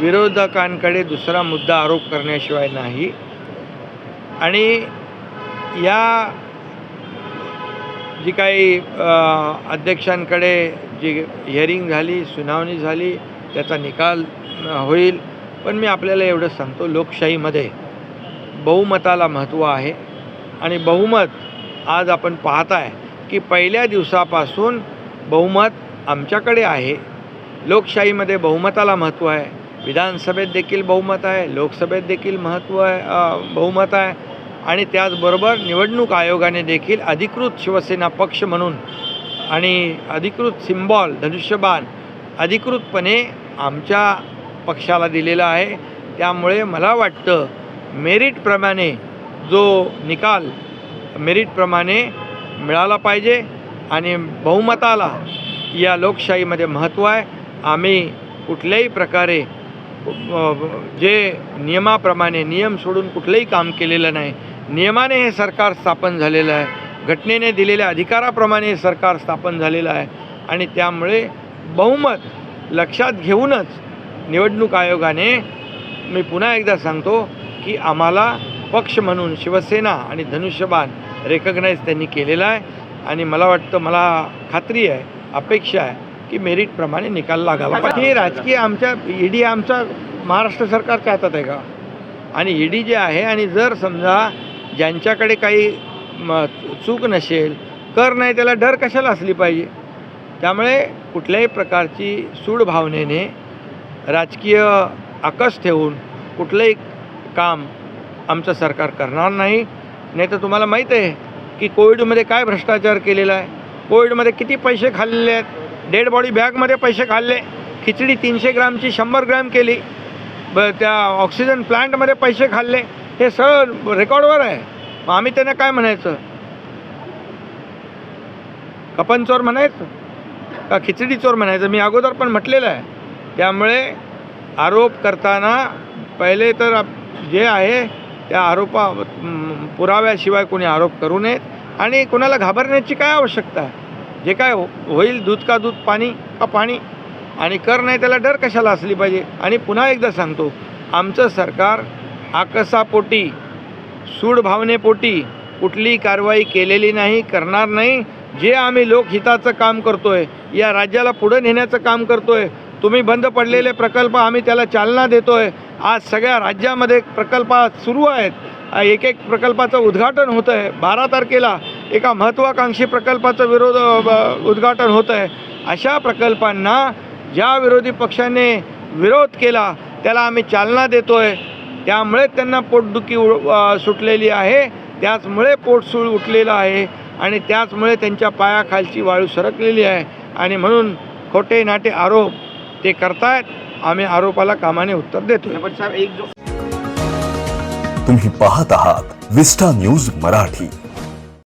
विरोधकांकडे दुसरा मुद्दा आरोप करण्याशिवाय नाही. आणि या जी काही अध्यक्षांकडे जी हिअरिंग झाली सुनावणी झाली त्याचा निकाल होईल. पण मी आपल्याला एवढं सांगतो लोकशाहीमध्ये बहुमताला महत्त्व आहे. आणि बहुमत आज आपण पाहत आहे की पहिल्या दिवसापासून बहुमत आमच्याकडे आहे. लोकशाहीमध्ये बहुमताला महत्त्व आहे. विधानसभेत देखील बहुमत आहे लोकसभेत देखील महत्त्व आहे बहुमत आहे. आणि त्याचबरोबर निवडणूक आयोगाने देखील अधिकृत शिवसेना पक्ष म्हणून आणि अधिकृत सिम्बॉल धनुष्यबाण अधिकृतपणे आमच्या पक्षाला दिलेला आहे. त्यामुळे मला वाटतं मेरिटप्रमाणे जो निकाल मेरिटप्रमाणे मिळाला पाहिजे आणि बहुमताला या लोकशाहीमध्ये महत्त्व आहे. आम्ही कुठल्याही प्रकारे जे नियमाप्रमाणे नियम सोडून कुठलंही काम केलेलं नाही. नियमाने हे सरकार स्थापन झालेलं आहे. घटनेने दिलेल्या अधिकाराप्रमाणे हे सरकार स्थापन झालेलं आहे. आणि त्यामुळे बहुमत लक्षात घेऊनच निवडणूक आयोगाने मी पुन्हा एकदा सांगतो की आम्हाला पक्ष म्हणून शिवसेना आणि धनुष्यबाण रेकग्नाईज त्यांनी केलेला आहे. आणि मला वाटतं मला खात्री आहे अपेक्षा आहे की मेरिटप्रमाणे निकाल लागावा. पण हे राजकीय आमच्या ईडी आमचा महाराष्ट्र सरकारच्या हातात आहे का? आणि ईडी जे आहे आणि जर समजा ज्यांच्याकडे काही म चूक नसेल कर नाही त्याला डर कशाला असली पाहिजे? त्यामुळे कुठल्याही प्रकारची सूड भावनेने राजकीय आकस ठेवून कुठलंही काम आमचं सरकार करणार नाही. नाही तर तुम्हाला माहीत आहे की कोविडमध्ये काय भ्रष्टाचार केलेला आहे? कोविडमध्ये किती पैसे खाल्लेले आहेत? डेड बॉडी बॅगमध्ये पैसे खाल्ले. खिचडी तीनशे ग्रामची शंभर ग्रॅम केली. ब त्या ऑक्सिजन प्लांटमध्ये पैसे खाल्ले. हे सगळं रेकॉर्डवर आहे. मग आम्ही त्यांना काय म्हणायचं? कपन चोर म्हणायचं? का खिचडी चोर म्हणायचं? मी अगोदर पण म्हटलेलं आहे. त्यामुळे आरोप करताना पहिले तर जे आहे त्या आरोपा पुराव्याशिवाय कोणी आरोप करू नयेत. आणि कोणाला घाबरण्याची काय आवश्यकता आहे? जे काय हो- होईल? दूध का दूध? पाणी का पाणी? आणि कर नाही त्याला डर कशाला असली पाहिजे? आणि पुन्हा एकदा सांगतो आमचं सरकार आकसापोटी सूडभावनेपोटी कुठली कुठलीही कारवाई केलेली नाही करणार नाही. जे आम्ही लोकहिताचं काम करतो आहे या राज्याला पुढं नेण्याचं काम करतो आहे तुम्ही बंद पडलेले प्रकल्प आम्ही त्याला चालना देतो आहे आज सगळ्या राज्यामध्ये प्रकल्प सुरू आहेत. एक एक प्रकल्पाचं उद्घाटन होतं आहे बारा तारखेला एका महत्त्वाकांक्षी प्रकल्पाचं विरोध उद्घाटन होतं आहे. अशा प्रकल्पांना ज्या विरोधी पक्षाने विरोध केला त्याला आम्ही चालना देतोय. त्यामुळे त्यांना पोटदुखी सुटलेली आहे. त्याचमुळे पोटसूळ उठलेलं आहे आणि त्याचमुळे त्यांच्या पायाखालची वाळू सरकलेली आहे. आणि म्हणून खोटे नाटे आरोप ते करतायत. आम्ही आरोपाला कामाने उत्तर देतो तुम्ही पाहत आहात विस्टा न्यूज मराठी.